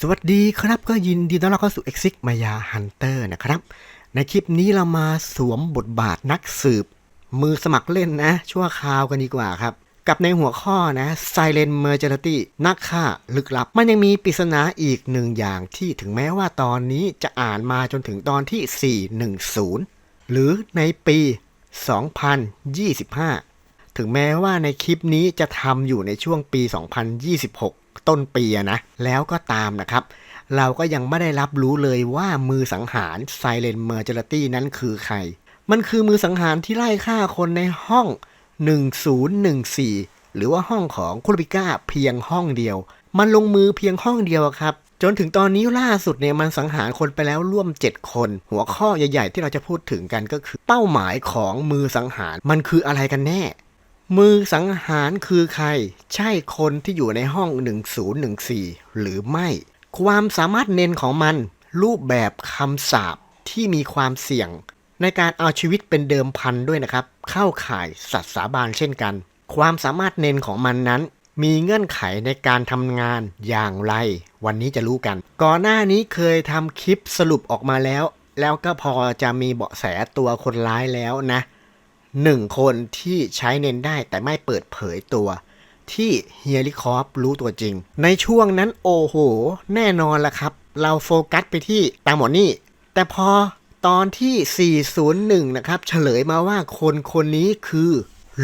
สวัสดีครับก็ยินดีต้อนรับเข้าสู่ Exit มายาฮันเตอร์นะครับ ในคลิปนี้เรามาสวมบทบาทนักสืบ มือสมัครเล่นนะ ชั่วคราวกันดีกว่าครับ กับในหัวข้อนะ Silent Majority นักฆ่าลึกลับ มันยังมีปริศนาอีกหนึ่งอย่างที่ถึงแม้ว่าตอนนี้จะอ่านมาจนถึงตอนที่ 410 หรือในปี 2025 ถึงแม้ว่าในคลิปนี้จะทำอยู่ในช่วงปี 2026 ต้นปีนะแล้วก็ตามนะครับ เราก็ยังไม่ได้รับรู้เลยว่ามือสังหาร Silent Majority นั้นคือใคร มันคือมือสังหารที่ไล่ฆ่าคนในห้อง 1014 หรือว่าห้องของคุรบิก้าเพียงห้องเดียว มันลงมือเพียงห้องเดียวครับจนถึงตอนนี้ล่าสุดเนี่ยมันสังหารคนไปแล้วร่วม 7 คน หัวข้อใหญ่ ๆ ที่เราจะพูดถึงกันก็คือ เป้าหมายของมือสังหารมันคืออะไรกันแน่ มือสังหารคือใคร ใช่คนที่อยู่ในห้อง 1014 หรือไม่ ความสามารถเน้นของมัน รูปแบบคำสาปที่มีความเสี่ยง ในการเอาชีวิตเป็นเดิมพันด้วยนะครับ เข้าข่ายสัตว์สาบานเช่นกัน ความสามารถเน้นของมันนั้น มีเงื่อนไขในการทำงานอย่างไร วันนี้จะรู้กัน ก่อนหน้านี้เคยทำคลิปสรุปออกมาแล้ว แล้วก็พอจะมีเบาะแสตัวคนร้ายแล้วนะ หนึ่งคนที่ใช้เน้นได้แต่ไม่เปิดเผยตัวที่เฮียริคอฟรู้ตัวจริง ในช่วงนั้นโอ้โห แน่นอนละครับ เราโฟกัสไปที่ตาหมอนี่ แต่พอตอนที่ 401 นะครับ เฉลยมาว่าคนคนนี้คือ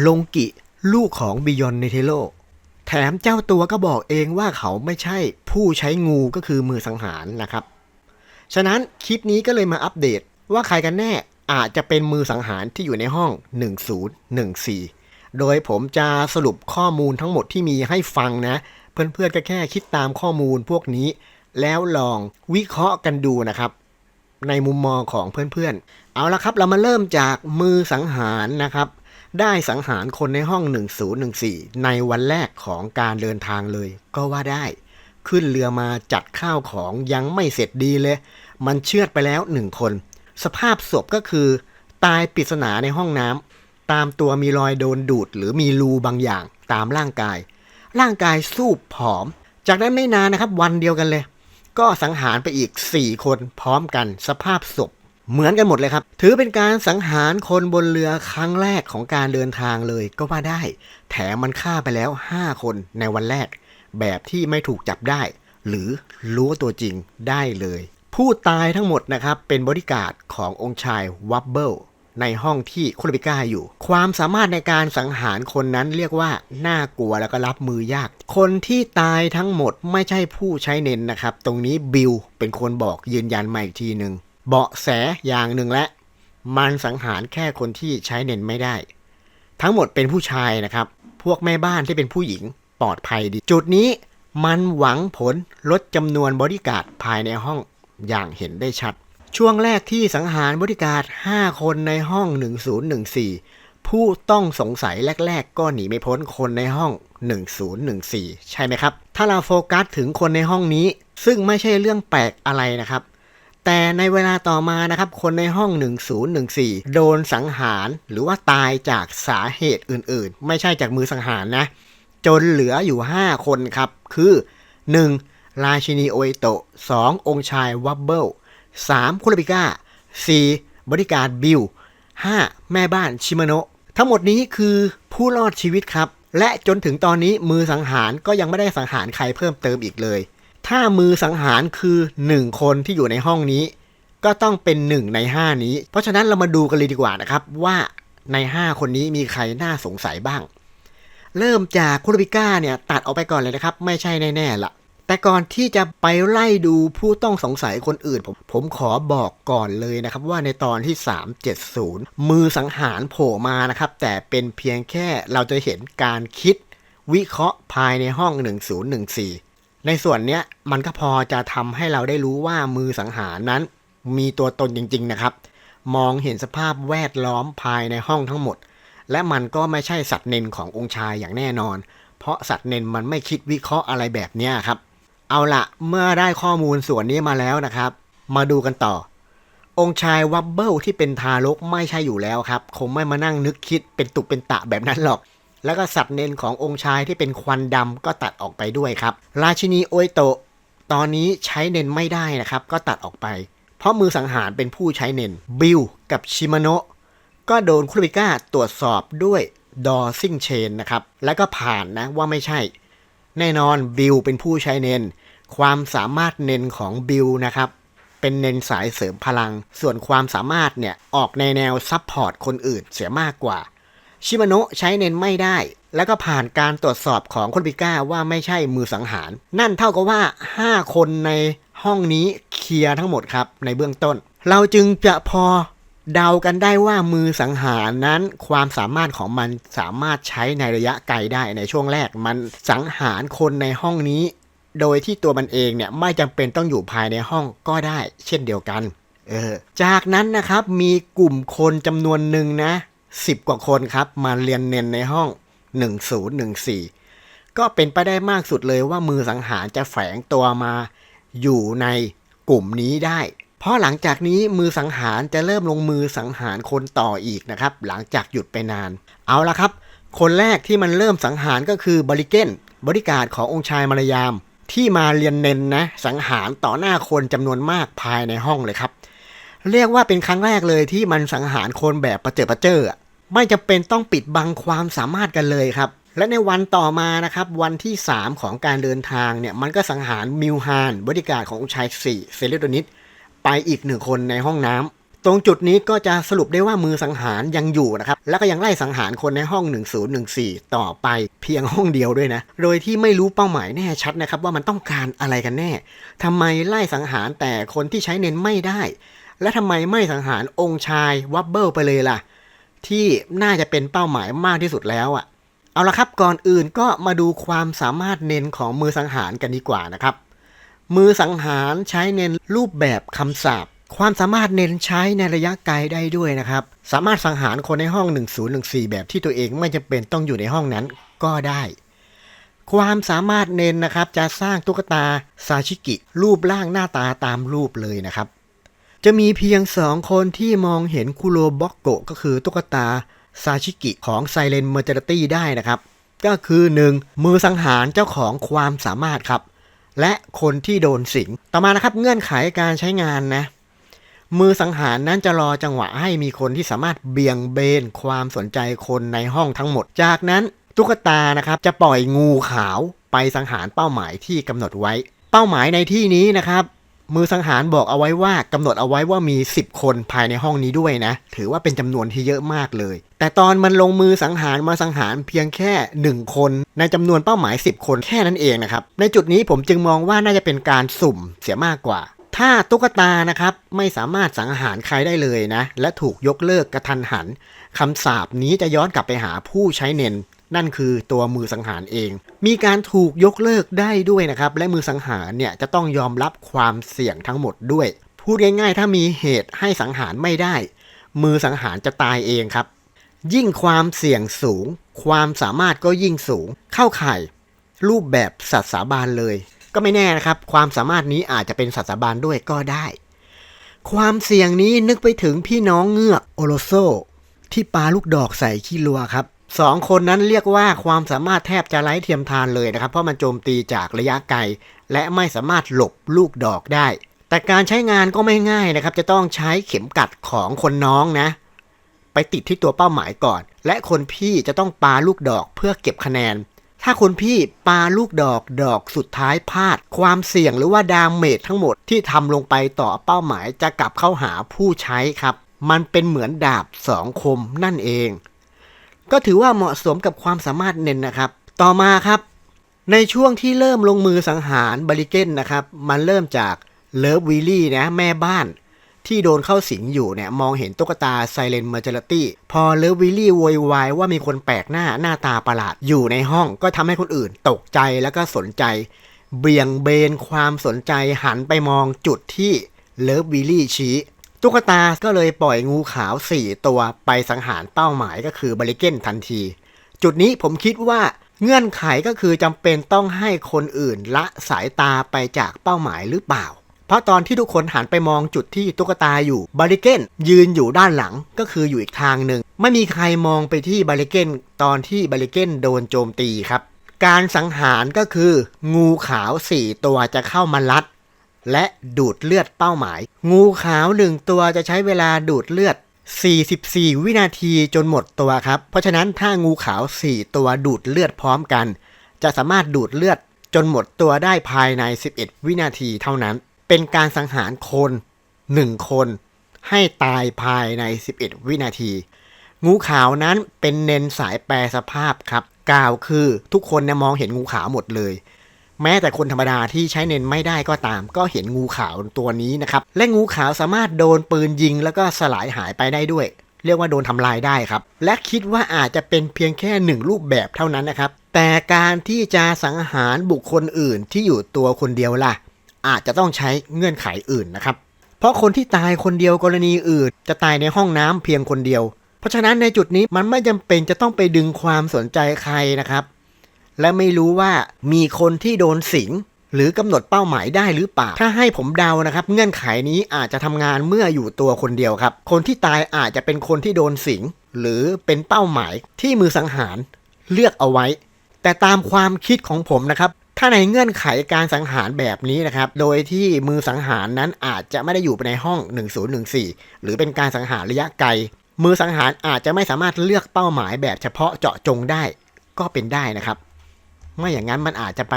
ลงกิลูกของบิยอนเนเทโล แถมเจ้าตัวก็บอกเองว่าเขาไม่ใช่ผู้ใช้งูก็คือมือสังหารนะครับ ฉะนั้นคลิปนี้ก็เลยมาอัปเดตว่าใครกันแน่ อาจจะเป็นมือสังหารที่อยู่ในห้อง 1014 โดยผมจะสรุปข้อมูลทั้งหมดที่มีให้ฟังนะ เพื่อนๆก็แค่คิดตามข้อมูลพวกนี้ แล้วลองวิเคราะห์กันดูนะครับ ในมุมมองของเพื่อนๆ เอาละครับเรามาเริ่มจากมือสังหารนะครับ ได้สังหารคนในห้อง 1014 ในวันแรกของการเดินทางเลยก็ว่าได้ขึ้นเรือมาจัดข้าวของยังไม่เสร็จดีเลย มันเชือดไปแล้วหนึ่งคน สภาพศพก็คือ ตายปริศนาในห้องน้ำตามตัวมีรอยโดนดูด หรือมีรูบางอย่างตามร่างกาย ร่างกายสูบผอม จากนั้นไม่นานนะครับวันเดียวกันเลย ก็สังหารไปอีก 4 คนพร้อมกันสภาพศพเหมือนกันหมดเลยครับ ถือเป็นการสังหารคนบนเรือครั้งแรกของการเดินทางเลยก็ว่าได้ แถมมันฆ่าไปแล้ว 5 คนในวันแรก แบบที่ไม่ถูกจับได้ หรือรู้ตัวจริงได้เลย ผู้ตายทั้งหมดนะครับเป็นบริการขององค์ชายวับเบิลในห้องที่คุรบิก้าอยู่ ความสามารถในการสังหารคนนั้นเรียกว่า น่ากลัวแล้วก็รับมือยาก คนที่ตายทั้งหมดไม่ใช่ผู้ใช้เน้นนะครับ ตรงนี้บิลเป็นคนบอกยืนยันมาอีกทีหนึ่งเบาะแสอย่างหนึ่งและ มันสังหารแค่คนที่ใช้เน้นไม่ได้ ทั้งหมดเป็นผู้ชายนะครับ พวกแม่บ้านที่เป็นผู้หญิงปลอดภัยดี จุดนี้มันหวังผลลดจำนวนบริการภายในห้อง อย่างเห็นได้ชัด ช่วงแรกที่สังหารบริการ 5 คนในห้อง 1014 ผู้ต้องสงสัยแรก ๆ ก็หนีไม่พ้นคนในห้อง 1014 ใช่ไหมครับ ถ้าเราโฟกัสถึงคนในห้องนี้ ซึ่งไม่ใช่เรื่องแปลกอะไรนะครับแต่ในเวลาต่อมานะครับ คนในห้อง 1014 โดนสังหารหรือว่าตายจากสาเหตุอื่นๆ ไม่ใช่จากมือสังหารนะ จนเหลืออยู่ 5 คนครับ คือ 1. ราชินีโอเอโตะ 2. องค์ชายวับเบิล 3. คุรบิก้า 4. บริการบิล 5. แม่บ้านชิมาโนะทั้งหมดนี้คือผู้รอดชีวิตครับ และจนถึงตอนนี้มือสังหารก็ยังไม่ได้สังหารใครเพิ่มเติมอีกเลย ถ้ามือสังหารคือ1คนที่อยู่ในห้องนี้ ก็ต้องเป็น1ใน5นี้ เพราะฉะนั้นเรามาดูกันเลยดีกว่านะครับว่าใน 5 คนนี้มีใครน่าสงสัยบ้าง เริ่มจากคุรบิก้าเนี่ยตัดออกไปก่อนเลยนะครับ ไม่ใช่แน่ๆละ แต่ก่อนที่จะไปไล่ดูผู้ต้องสงสัยคนอื่น ผมผมขอบอกก่อนเลยนะครับว่าในตอนที่ 370 มือสังหารโผล่มานะครับ แต่เป็นเพียงแค่เราจะเห็นการคิดวิเคราะห์ภายในห้อง 1014 ในส่วนเนี้ยมันก็พอจะทำให้เราได้รู้ว่ามือสังหารนั้น มีตัวตนจริง ๆ นะครับ มองเห็นสภาพแวดล้อมภายในห้องทั้งหมด และมันก็ไม่ใช่สัตว์เนนขององค์ชายอย่างแน่นอน เพราะสัตว์เนนมันไม่คิดวิเคราะห์อะไรแบบเนี้ยครับ เอาละเมื่อได้ข้อมูลส่วนนี้มาแล้วนะครับ มาดูกันต่อ องค์ชายวับเบิลที่เป็นทารกไม่ใช่อยู่แล้วครับ คงไม่มานั่งนึกคิดเป็นตุเป็นตะแบบนั้นหรอก แล้วก็สัตว์เนนขององค์ชายที่เป็นควันดำก็ตัดออกไปด้วยครับ ราชินีโอเอโตะตอนนี้ใช้เนนไม่ได้นะครับ ก็ตัดออกไป เพราะมือสังหารเป็นผู้ใช้เนนบิลกับชิมาโนะก็โดนคุริก้าตรวจสอบด้วยดอซิงเชนนะครับ แล้วก็ผ่านนะว่าไม่ใช่ แน่นอนบิลเป็นผู้ใช้เนน ความสามารถเนนของบิลนะครับ เป็นเนนสายเสริมพลัง ส่วนความสามารถเนี่ยออกในแนวซับพอร์ตคนอื่นเสียมากกว่า ชิมาโนะใช้เนนไม่ได้ แล้วก็ผ่านการตรวจสอบของคนปิก้าว่าไม่ใช่มือสังหาร นั่นเท่ากับว่า 5 คนในห้องนี้เคลียร์ทั้งหมดครับในเบื้องต้น เราจึงจะพอ เดากันได้ว่ามือสังหารนั้นความสามารถของมันสามารถใช้ในระยะไกลได้ในช่วงแรกมันสังหารคนในห้องนี้ โดยที่ตัวมันเองเนี่ยไม่จำเป็นต้องอยู่ภายในห้องก็ได้ เช่นเดียวกันเออจากนั้นนะครับมีกลุ่มคนจำนวนหนึ่งนะ10กว่าคนครับมาเรียนเน้นในห้อง 1014 ก็เป็นไปได้มากสุดเลยว่ามือสังหารจะแฝงตัวมาอยู่ในกลุ่มนี้ได้ เพราะหลังจากนี้มือสังหารจะเริ่มลงมือสังหารคนต่ออีกนะครับ หลังจากหยุดไปนาน เอาละครับ คนแรกที่มันเริ่มสังหารก็คือบริเกนบริการขององค์ชายมารยาม ที่มาเรียนเน้นนะ สังหารต่อหน้าคนจำนวนมากภายในห้องเลยครับ เรียกว่าเป็นครั้งแรกเลยที่มันสังหารคนแบบประเจิดประเจอไม่จำเป็นต้องปิดบังความสามารถกันเลยครับและในวันต่อมานะครับ วันที่ 3 ของการเดินทางเนี่ย มันก็สังหารมิวฮานบริการขององค์ชายสี่เซเลโดนิส ไปอีกหนึ่งคนในห้องน้ำตรงจุดนี้ก็จะสรุปได้ว่ามือสังหารยังอยู่นะครับ แล้วก็ยังไล่สังหารคนในห้อง 1014 ต่อไปเพียงห้องเดียวด้วยนะ โดยที่ไม่รู้เป้าหมายแน่ชัดนะครับ ว่ามันต้องการอะไรกันแน่ทำไมไล่สังหารแต่คนที่ใช้เน้นไม่ได้ และทำไมไม่สังหารองค์ชายวับเบิลไปเลยล่ะ ที่น่าจะเป็นเป้าหมายมากที่สุดแล้วอะ่ะเอาละครับก่อนอื่นก็มาดูความสามารถเน้นของมือสังหารกันดีกว่านะครับ มือสังหารใช้เน้นรูปแบบคำสาปความสามารถเน้นใช้ในระยะไกลได้ด้วยนะครับ สามารถสังหารคนในห้อง 1014 แบบที่ตัวเองไม่จำเป็นต้องอยู่ในห้องนั้นก็ได้ ความสามารถเน้นนะครับจะสร้างตุ๊กตาซาชิกิ รูปร่างหน้าตาตามรูปเลยนะครับ จะมีเพียงสองคนที่มองเห็นคุโรบ็อกโกก็คือตุ๊กตาซาชิกิของไซเลนเมอร์เจอร์ตี้ได้นะครับ ก็คือ 1. มือสังหารเจ้าของความสามารถครับ และคนที่โดนสิง ต่อมานะครับเงื่อนไขการใช้งานนะมือสังหารนั้นจะรอจังหวะให้มีคนที่สามารถเบี่ยงเบนความสนใจคนในห้องทั้งหมด จากนั้นตุ๊กตานะครับจะปล่อยงูขาวไปสังหารเป้าหมายที่กำหนดไว้ เป้าหมายในที่นี้นะครับ มือสังหารบอกเอาไว้ว่ากำหนดเอาไว้ว่ามี 10 คนภายในห้องนี้ด้วยนะ ถือว่าเป็นจำนวนที่เยอะมากเลย แต่ตอนมันลงมือสังหารมาสังหารเพียงแค่ 1 คน ในจำนวนเป้าหมาย 10 คนแค่นั้นเองนะครับ ในจุดนี้ผมจึงมองว่าน่าจะเป็นการสุ่มเสียมากกว่า ถ้าตุ๊กตานะครับไม่สามารถสังหารใครได้เลยนะ และถูกยกเลิกกระทันหันคำสาปนี้จะย้อนกลับไปหาผู้ใช้เนนนั่นคือตัวมือสังหารเอง มีการถูกยกเลิกได้ด้วยนะครับ และมือสังหารเนี่ยจะต้องยอมรับความเสี่ยงทั้งหมดด้วย พูดง่ายๆ ถ้ามีเหตุให้สังหารไม่ได้ มือสังหารจะตายเองครับ ยิ่งความเสี่ยงสูง ความสามารถก็ยิ่งสูง เข้าข่ายรูปแบบสัตว์สาบานเลย ก็ไม่แน่นะครับ ความสามารถนี้อาจจะเป็นสัตว์สาบานด้วยก็ได้ ความเสี่ยงนี้นึกไปถึงพี่น้องเงือกโอโลโซ ที่ปาลูกดอกใส่ขี้ลัวครับสองคนนั้นเรียกว่าความสามารถแทบจะไร้เทียมทานเลยนะครับ เพราะมันโจมตีจากระยะไกล และไม่สามารถหลบลูกดอกได้ แต่การใช้งานก็ไม่ง่ายนะครับ จะต้องใช้เข็มกัดของคนน้องนะ ไปติดที่ตัวเป้าหมายก่อน และคนพี่จะต้องปาลูกดอกเพื่อเก็บคะแนน ถ้าคนพี่ปาลูกดอกดอกสุดท้ายพลาด ความเสี่ยงหรือว่าดาเมจทั้งหมดที่ทำลงไปต่อเป้าหมายจะกลับเข้าหาผู้ใช้ครับ มันเป็นเหมือนดาบสองคมนั่นเอง ก็ถือว่าเหมาะสมกับความสามารถเน้นนะครับ ต่อมาครับ ในช่วงที่เริ่มลงมือสังหารบริเกนนะครับ มันเริ่มจากเลิฟวิลลี่นะแม่บ้าน ที่โดนเข้าสิงอยู่เนี่ยมองเห็นตุ๊กตาไซเลนเมอร์เจอร์ตี้พอเลิฟวิลลี่โวยวายว่ามีคนแปลกหน้าหน้าตาประหลาดอยู่ในห้องก็ทำให้คนอื่นตกใจแล้วก็สนใจ เบี่ยงเบนความสนใจหันไปมองจุดที่เลิฟวิลลี่ชี้ตุ๊กตาก็เลยปล่อยงูขาว 4 ตัวไปสังหารเป้าหมายก็คือบริเกนทันที จุดนี้ผมคิดว่าเงื่อนไขก็คือจำเป็นต้องให้คนอื่นละสายตาไปจากเป้าหมายหรือเปล่า ราะตอนที่ทุกคนหันไปมองจุดที่ตุ๊กตาอยู่บาริเกนยืนอยู่ด้านหลังก็คืออยู่อีกทางหนึ่ง ไม่มีใครมองไปที่บาริเกนตอนที่บาริเกนโดนโจมตีครับ การสังหารก็คือ งูขาว4ตัวจะเข้ามาลัด และดูดเลือดเป้าหมาย งูขาว1ตัวจะใช้เวลาดูดเลือด 44 วินาทีจนหมดตัวครับ เพราะฉะนั้นถ้างูขาว 4 ตัวดูดเลือดพร้อมกัน จะสามารถดูดเลือดจนหมดตัวได้ภายใน 11 วินาทีเท่านั้น เป็นการสังหารคน1คนให้ตายภายใน 11 วินาที งูขาวนั้นเป็นเนนสายแปรสภาพครับ กล่าวคือทุกคนเนี่ยมองเห็นงูขาวหมดเลย แม้แต่คนธรรมดาที่ใช้เนนไม่ได้ก็ตาม ก็เห็นงูขาวตัวนี้นะครับ และงูขาวสามารถโดนปืนยิงแล้วก็สลายหายไปได้ด้วย เรียกว่าโดนทำลายได้ครับ และคิดว่าอาจจะเป็นเพียงแค่หนึ่งรูปแบบเท่านั้นนะครับ แต่การที่จะสังหารบุคคลอื่นที่อยู่ตัวคนเดียวล่ะ อาจจะต้องใช้เงื่อนไขอื่นนะครับ เพราะคนที่ตายคนเดียวกรณีอื่น จะตายในห้องน้ำเพียงคนเดียว เพราะฉะนั้นในจุดนี้มันไม่จำเป็นจะต้องไปดึงความสนใจใครนะครับ และไม่รู้ว่ามีคนที่โดนสิงหรือกำหนดเป้าหมายได้หรือเปล่า ถ้าให้ผมเดานะครับ เงื่อนไขนี้อาจจะทำงานเมื่ออยู่ตัวคนเดียวครับ คนที่ตายอาจจะเป็นคนที่โดนสิง หรือเป็นเป้าหมายที่มือสังหารเลือกเอาไว้ แต่ตามความคิดของผมนะครับ ถ้าในเงื่อนไขการสังหารแบบนี้นะครับ โดยที่มือสังหารนั้นอาจจะไม่ได้อยู่ในห้อง 1014 หรือเป็นการสังหารระยะไกล มือสังหารอาจจะไม่สามารถเลือกเป้าหมายแบบเฉพาะเจาะจงได้ ก็เป็นได้นะครับ ไม่อย่างนั้นมันอาจจะไป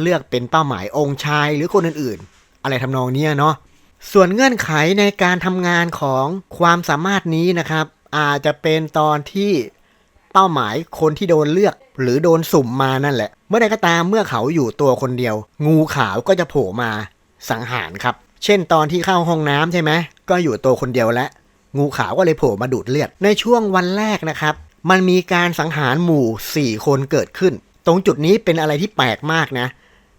เลือกเป็นเป้าหมายองค์ชายหรือคนอื่นๆ อะไรทำนองนี้เนาะ ส่วนเงื่อนไขในการทำงานของความสามารถนี้นะครับ อาจจะเป็นตอนที่ เป้าหมายคนที่โดนเลือก หรือโดนสุ่มมานั่นแหละ เมื่อใดก็ตามเมื่อเขาอยู่ตัวคนเดียว งูขาวก็จะโผล่มาสังหารครับ เช่นตอนที่เข้าห้องน้ำใช่ไหมก็อยู่ตัวคนเดียวแล้วงูขาวก็เลยโผล่มาดูดเลือด ในช่วงวันแรกนะครับ มันมีการสังหารหมู่ 4 คนเกิดขึ้น ตรงจุดนี้เป็นอะไรที่แปลกมากนะ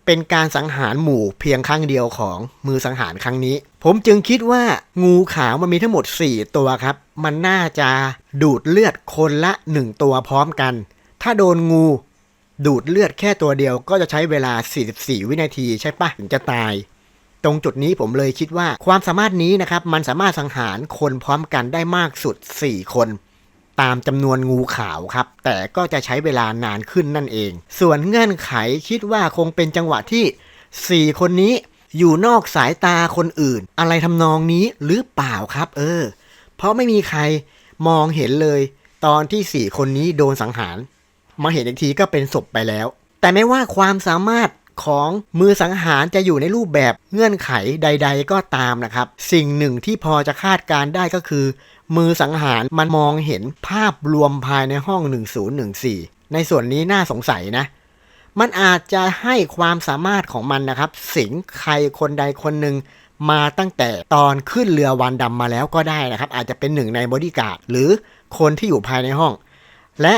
เป็นการสังหารหมู่เพียงครั้งเดียวของมือสังหารครั้งนี้ ผมจึงคิดว่างูขาวมันมีทั้งหมด 4 ตัวครับ มันน่าจะดูดเลือดคนละ 1 ตัวพร้อมกัน ถ้าโดนงู ดูดเลือดแค่ตัวเดียวก็จะใช้เวลา 44 วินาทีใช่ปะถึงจะตาย ตรงจุดนี้ผมเลยคิดว่าความสามารถนี้นะครับ มันสามารถสังหารคนพร้อมกันได้มากสุด 4 คนตามจำนวนงูขาวครับ แต่ก็จะใช้เวลานานขึ้นนั่นเอง ส่วนเงื่อนไขคิดว่าคงเป็นจังหวะที่ 4 คนนี้อยู่นอกสายตาคนอื่น อะไรทำนองนี้หรือเปล่าครับ เออ เพราะไม่มีใครมองเห็นเลย ตอนที่4คนนี้โดนสังหาร มาเห็นอีกทีก็เป็นศพไปแล้ว แต่ไม่ว่าความสามารถของมือสังหารจะอยู่ในรูปแบบเงื่อนไขใด ๆ ก็ตามนะครับ สิ่งหนึ่งที่พอจะคาดการได้ก็คือ มือสังหารมันมองเห็นภาพรวมภายในห้อง 1014 ในส่วนนี้น่าสงสัยนะ มันอาจจะให้ความสามารถของมันนะครับ สิงใครคนใดคนหนึ่ง มาตั้งแต่ตอนขึ้นเรือวันดำมาแล้วก็ได้นะครับ อาจจะเป็นหนึ่งในบอดี้การ์ดหรือคนที่อยู่ภายในห้อง และ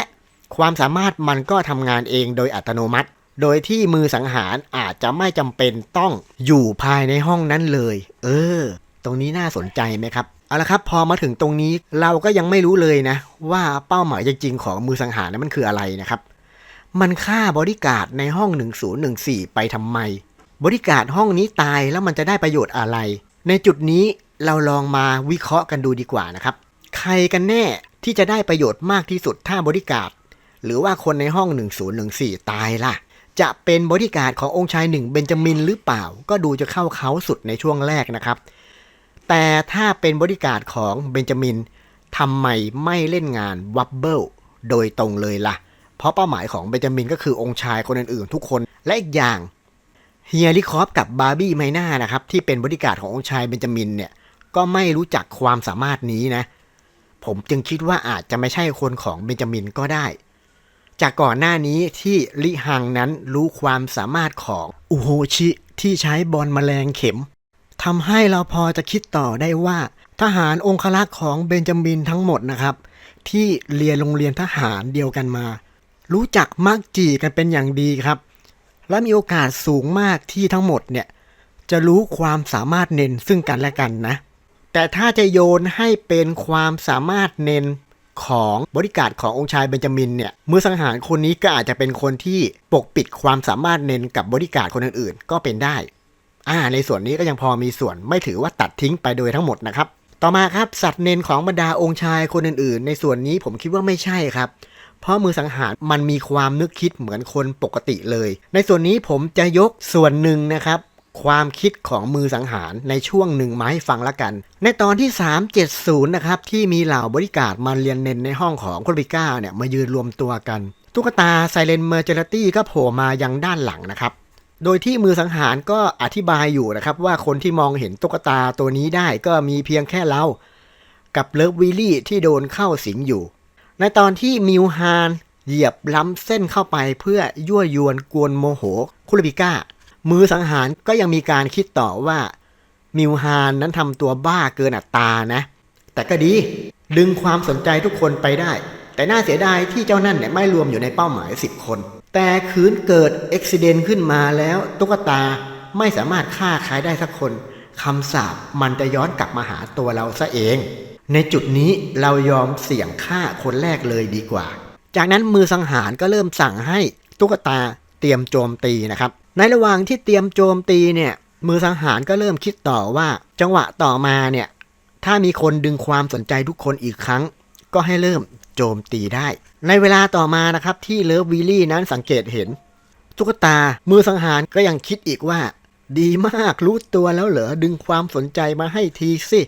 ความสามารถมันก็ทำงานเองโดยอัตโนมัติ โดยที่มือสังหารอาจจะไม่จำเป็นต้องอยู่ภายในห้องนั้นเลย เออ ตรงนี้น่าสนใจไหมครับเอาละครับพอมาถึงตรงนี้เราก็ยังไม่รู้เลยนะ ว่าเป้าหมายจริงๆของมือสังหารนั้นมันคืออะไรนะครับ มันฆ่าบริการดในห้อง 1014 ไปทำไม บริการห้องนี้ตายแล้วมันจะได้ประโยชน์อะไร ในจุดนี้เราลองมาวิเคราะห์กันดูดีกว่านะครับ ใครกันแน่ที่จะได้ประโยชน์มากที่สุดถ้าบริการหรือว่าคนในห้อง 1014 ตายล่ะ จะเป็นบริการขององค์ชายหนึ่งเบนจามินหรือเปล่า ก็ดูจะเข้าเขาสุดในช่วงแรกนะครับ แต่ถ้าเป็นบริการของเบนจามินทำไมไม่เล่นงานวับเบิลโดยตรงเลยล่ะ เพราะเป้าหมายของเบนจามินก็คือองค์ชายคนอื่นๆ ทุกคน และอีกอย่าง เฮียลิคอฟกับบาร์บี้ไมน่านะครับที่เป็นบริการขององค์ชายเบนจามินเนี่ยก็ไม่รู้จักความสามารถนี้นะ ผมจึงคิดว่าอาจจะไม่ใช่คนของเบนจามินก็ได้ จากก่อนหน้านี้ที่ลิฮังนั้นรู้ความสามารถของอุโฮชิที่ใช้บอลแมลงเข็มทำให้เราพอจะคิดต่อได้ว่า ทหารองครักษ์ของเบนจามินทั้งหมดนะครับ ที่เรียนโรงเรียนทหารเดียวกันมา รู้จักมักจีกันเป็นอย่างดีครับ และมีโอกาสสูงมากที่ทั้งหมดเนี่ยจะรู้ความสามารถเน้นซึ่งกันและกันนะ แต่ถ้าจะโยนให้เป็นความสามารถเน้นของบริการขององค์ชายเบนจามินเนี่ยมือสังหารคนนี้ก็อาจจะเป็นคนที่ปกปิดความสามารถเน้นกับบริการคนอื่นๆ ก็เป็นได้ อ่า ในส่วนนี้ก็ยังพอมีส่วนไม่ถือว่าตัดทิ้งไปโดยทั้งหมดนะครับ ต่อมาครับสัตว์เน้นของบรรดาองค์ชายคนอื่นๆ ในส่วนนี้ผมคิดว่าไม่ใช่ครับ เพราะมือสังหารมันมีความนึกคิดเหมือนคนปกติเลย ในส่วนนี้ผมจะยกส่วนหนึ่งนะครับความคิดของมือสังหารในช่วงหนึ่งมาให้ฟังละกัน ในตอนที่ 370 นะครับที่มีเหล่าบริการมาเรียนเน้นในห้องของคุณบิก้าเนี่ยมายืนรวมตัวกัน ตุ๊กตาไซเลนเมอร์เจลตี้ก็โผล่มายังด้านหลังนะครับ โดยที่มือสังหารก็อธิบายอยู่นะครับ ว่าคนที่มองเห็นตุ๊กตาตัวนี้ได้ก็มีเพียงแค่เรา กับเลิฟวิลลี่ที่โดนเข้าสิงอยู่ ในตอนที่มิวฮานเหยียบล้ำเส้นเข้าไปเพื่อยั่วยวนกวนโมโหคุรบิก้า มือสังหารก็ยังมีการคิดต่อว่า มิวฮานนั้นทำตัวบ้าเกินอัตรานะ แต่ก็ดีดึงความสนใจทุกคนไปได้ แต่น่าเสียดายที่เจ้านั่นเนี่ยไม่รวมอยู่ในเป้าหมาย 10 คน แต่คืนเกิดอุบิเหตุขึ้นมาแล้วตุ๊กตาไม่สามารถฆ่าใครได้สักคนคำสาปมันจะย้อนกลับมาหาตัวเราซะเอง ในจุดนี้เรายอมเสี่ยงฆ่าคนแรกเลยดีกว่า จากนั้นมือสังหารก็เริ่มสั่งให้ตุ๊กตาเตรียมโจมตีนะครับ ในระหว่างที่เตรียมโจมตีเนี่ยมือสังหารก็เริ่มคิดต่อว่า จังหวะต่อมาเนี่ยถ้ามีคนดึงความสนใจทุกคนอีกครั้ง ก็ให้เริ่มโจมตีได้ ในเวลาต่อมานะครับที่เลิฟวิลลี่นั้นสังเกตเห็นตุ๊กตามือสังหารก็ยังคิดอีกว่า ดีมากรู้ตัวแล้วเหรอดึงความสนใจมาให้ทีสิ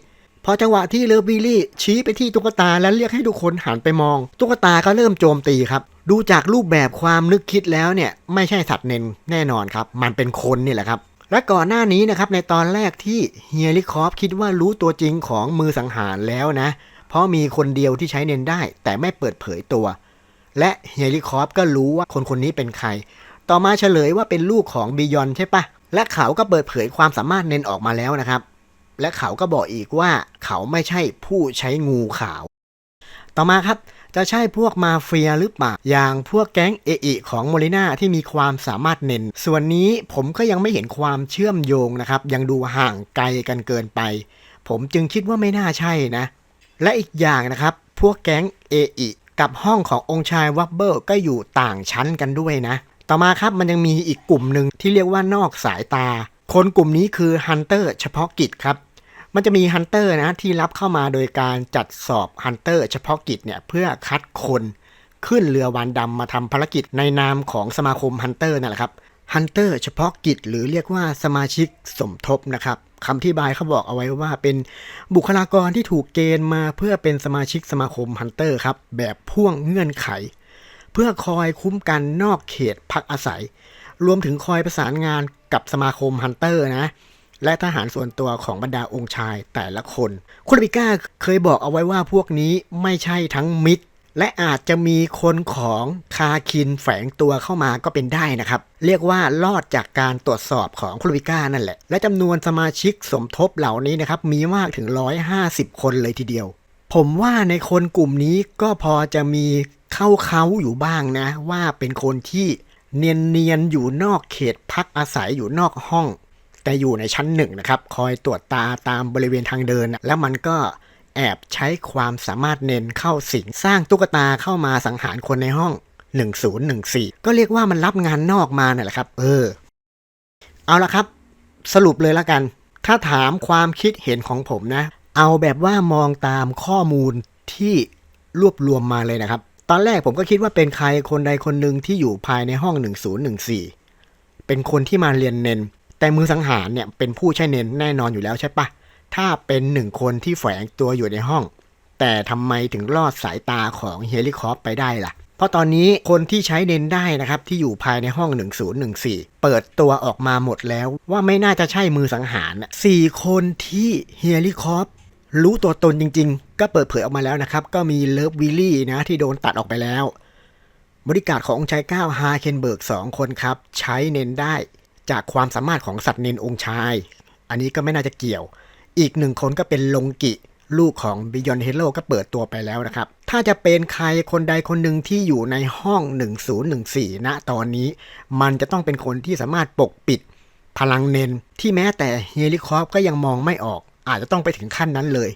พอจังหวะที่เลิฟวิลลี่ชี้ไปที่ตุ๊กตาแล้วเรียกให้ทุกคนหันไปมอง ตุ๊กตาก็เริ่มโจมตีครับ ดูจากรูปแบบความนึกคิดแล้วเนี่ยไม่ใช่สัตว์เนนแน่นอนครับ มันเป็นคนนี่แหละครับ และก่อนหน้านี้นะครับในตอนแรกที่เฮียริคอฟคิดว่ารู้ตัวจริงของมือสังหารแล้วนะ เพราะมีคนเดียวที่ใช้เนนได้ แต่ไม่เปิดเผยตัว และเฮียริคอฟก็รู้ว่าคนคนนี้เป็นใคร ต่อมาเฉลยว่าเป็นลูกของบิยอนใช่ปะและเขาก็เปิดเผยความสามารถเนนออกมาแล้วนะครับ และเขาก็บอกอีกว่าเขาไม่ใช่ผู้ใช้งูขาว ต่อมาครับจะใช่พวกมาเฟียหรือเปล่า อย่างพวกแก๊งเอไอของโมลิน่าที่มีความสามารถเน้น ส่วนนี้ผมก็ยังไม่เห็นความเชื่อมโยงนะครับ ยังดูห่างไกลกันเกินไป ผมจึงคิดว่าไม่น่าใช่นะ และอีกอย่างนะครับ พวกแก๊งเอไอกับห้องขององค์ชายวับเบิลก็อยู่ต่างชั้นกันด้วยนะ ต่อมาครับมันยังมีอีกกลุ่มหนึ่งที่เรียกว่านอกสายตา คนกลุ่มนี้คือฮันเตอร์เฉพาะกิจครับ มันจะมีฮันเตอร์นะที่รับเข้ามาโดยการจัดสอบฮันเตอร์เฉพาะกิจเนี่ยเพื่อคัดคนขึ้นเรือวันดำมาทำภารกิจในนามของสมาคมฮันเตอร์นั่นแหละครับฮันเตอร์เฉพาะกิจหรือเรียกว่าสมาชิกสมทบนะครับคำที่บายเขาบอกเอาไว้ว่าเป็นบุคลากรที่ถูกเกณฑ์มาเพื่อเป็นสมาชิกสมาคมฮันเตอร์ครับแบบพ่วงเงื่อนไข เพื่อคอยคุ้มกันนอกเขตพักอาศัย รวมถึงคอยประสานงานกับสมาคมฮันเตอร์นะ และทหารส่วนตัวของบรรดาองค์ชายแต่ละคนคุณปิก้าเคยบอกเอาไว้ว่าพวกนี้ไม่ใช่ทั้งมิตร และอาจจะมีคนของคาคินแฝงตัวเข้ามาก็เป็นได้นะครับ เรียกว่ารอดจากการตรวจสอบของคุณปิก้านั่นแหละ และจำนวนสมาชิกสมทบเหล่านี้นะครับมีมากถึง 150 คนเลยทีเดียว ผมว่าในคนกลุ่มนี้ก็พอจะมีเข้าเขาอยู่บ้างนะ ว่าเป็นคนที่เนียนๆอยู่นอกเขตพักอาศัยอยู่นอกห้อง แต่อยู่ในชั้นหนึ่งนะครับ คอยตรวจตาตามบริเวณทางเดิน แล้วมันก็แอบใช้ความสามารถเน้นเข้าสิงสร้างตุ๊กตาเข้ามาสังหารคนในห้อง 1014 ก็เรียกว่ามันรับงานนอกมาเนี่ยแหละครับ เออ เอาละครับ สรุปเลยละกัน ถ้าถามความคิดเห็นของผมนะ เอาแบบว่ามองตามข้อมูลที่รวบรวมมาเลยนะครับ ตอนแรกผมก็คิดว่าเป็นใครคนใดคนหนึ่งที่อยู่ภายในห้อง 1014 เป็นคนที่มาเรียนเนน แต่มือสังหารเนี่ยเป็นผู้ใช้เนนแน่นอนอยู่แล้วใช่ปะถ้าเป็นหนึ่งคนที่แฝงตัวอยู่ในห้อง แต่ทำไมถึงรอดสายตาของเฮลิคอปไปได้ล่ะ เพราะตอนนี้คนที่ใช้เนนได้นะครับ ที่อยู่ภายในห้อง 1014 เปิดตัวออกมาหมดแล้วว่าไม่น่าจะใช่มือสังหารสี่คนที่เฮลิคอปรู้ตัวตนจริง ๆ ก็เปิดเผยออกมาแล้วนะครับ ก็มีเลิฟวิลลี่นะที่โดนตัดออกไปแล้ว บริการขององค์ชายก้าวฮาเคนเบิร์กสองคนครับ ใช้เน้นได้ จากความสามารถของสัตว์เนนองค์ชาย อันนี้ก็ไม่น่าจะเกี่ยว อีกหนึ่งคนก็เป็นลงกิลูกของบิยอนเฮโ o ก็เปิดตัวไปแล้วนะครับ ถ้าจะเป็นใครคนใดคนหนึ่งที่อยู่ในห้อง 1014ณตอนนี้ มันจะต้องเป็นคนที่สามารถปกปิดพลังเนนที่แม้แต่เฮลิคอปก็ยังมองไม่ออก อาจจะต้องไปถึงขั้นนั้นเลย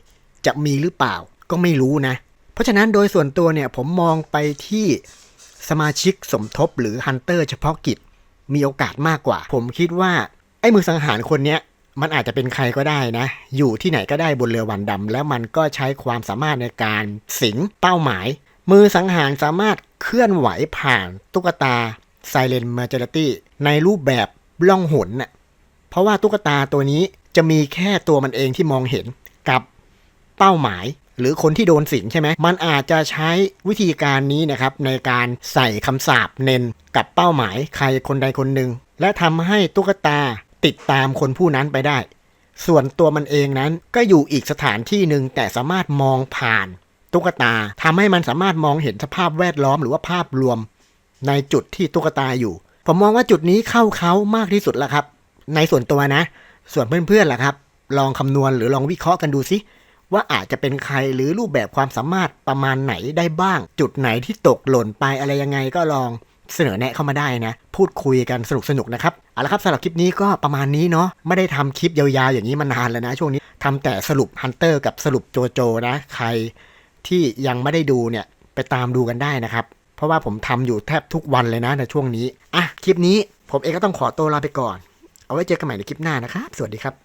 จะมีหรือเปล่าก็ไม่รู้นะ เพราะฉะนั้นโดยส่วนตัวเนี่ยผมมองไปที่สมาชิกสมทบหรือฮันเตอร์เฉพาะกิจ มีโอกาสมากกว่า ผมคิดว่าไอ้มือสังหารคนเนี้ยมันอาจจะเป็นใครก็ได้นะ อยู่ที่ไหนก็ได้บนเรือวันดำแล้วมันก็ใช้ความสามารถในการสิงเป้าหมาย มือสังหารสามารถเคลื่อนไหวผ่านตุ๊กตา Silent Majority ในรูปแบบล่องหนน่ะเพราะว่าตุ๊กตาตัวนี้จะมีแค่ตัวมันเองที่มองเห็นกับเป้าหมาย หรือคนที่โดนสิงใช่ไหมมันอาจจะใช้วิธีการนี้นะครับในการใส่คำสาปเน้นกับเป้าหมายใครคนใดคนหนึ่ง และทำให้ตุ๊กตาติดตามคนผู้นั้นไปได้ ส่วนตัวมันเองนั้นก็อยู่อีกสถานที่หนึ่งแต่สามารถมองผ่าน ตุ๊กตาทำให้มันสามารถมองเห็นสภาพแวดล้อมหรือว่าภาพรวม ในจุดที่ตุ๊กตาอยู่ ผมมองว่าจุดนี้เข้าเขามากที่สุดแล้วครับ ในส่วนตัวนะ ส่วนเพื่อนๆล่ะครับ ลองคำนวณหรือลองวิเคราะห์กันดูสิ ว่าอาจจะเป็นใครหรือรูปแบบความสามารถประมาณไหนได้บ้าง จุดไหนที่ตกหล่นไปอะไรยังไงก็ลองเสนอแนะเข้ามาได้นะ พูดคุยกันสนุกๆนะครับเอาละครับสำหรับคลิปนี้ก็ประมาณนี้เนาะไม่ได้ทำคลิปยาวๆอย่างนี้มานานแล้วนะ ช่วงนี้ทำแต่สรุปฮันเตอร์กับสรุปโจโจนะ ใครที่ยังไม่ได้ดูเนี่ยไปตามดูกันได้นะครับ เพราะว่าผมทำอยู่แทบทุกวันเลยนะในช่วงนี้อะคลิปนี้ผมเองก็ต้องขอตัวลาไปก่อน เอาไว้เจอกันใหม่ในคลิปหน้านะครับ สวัสดีครับ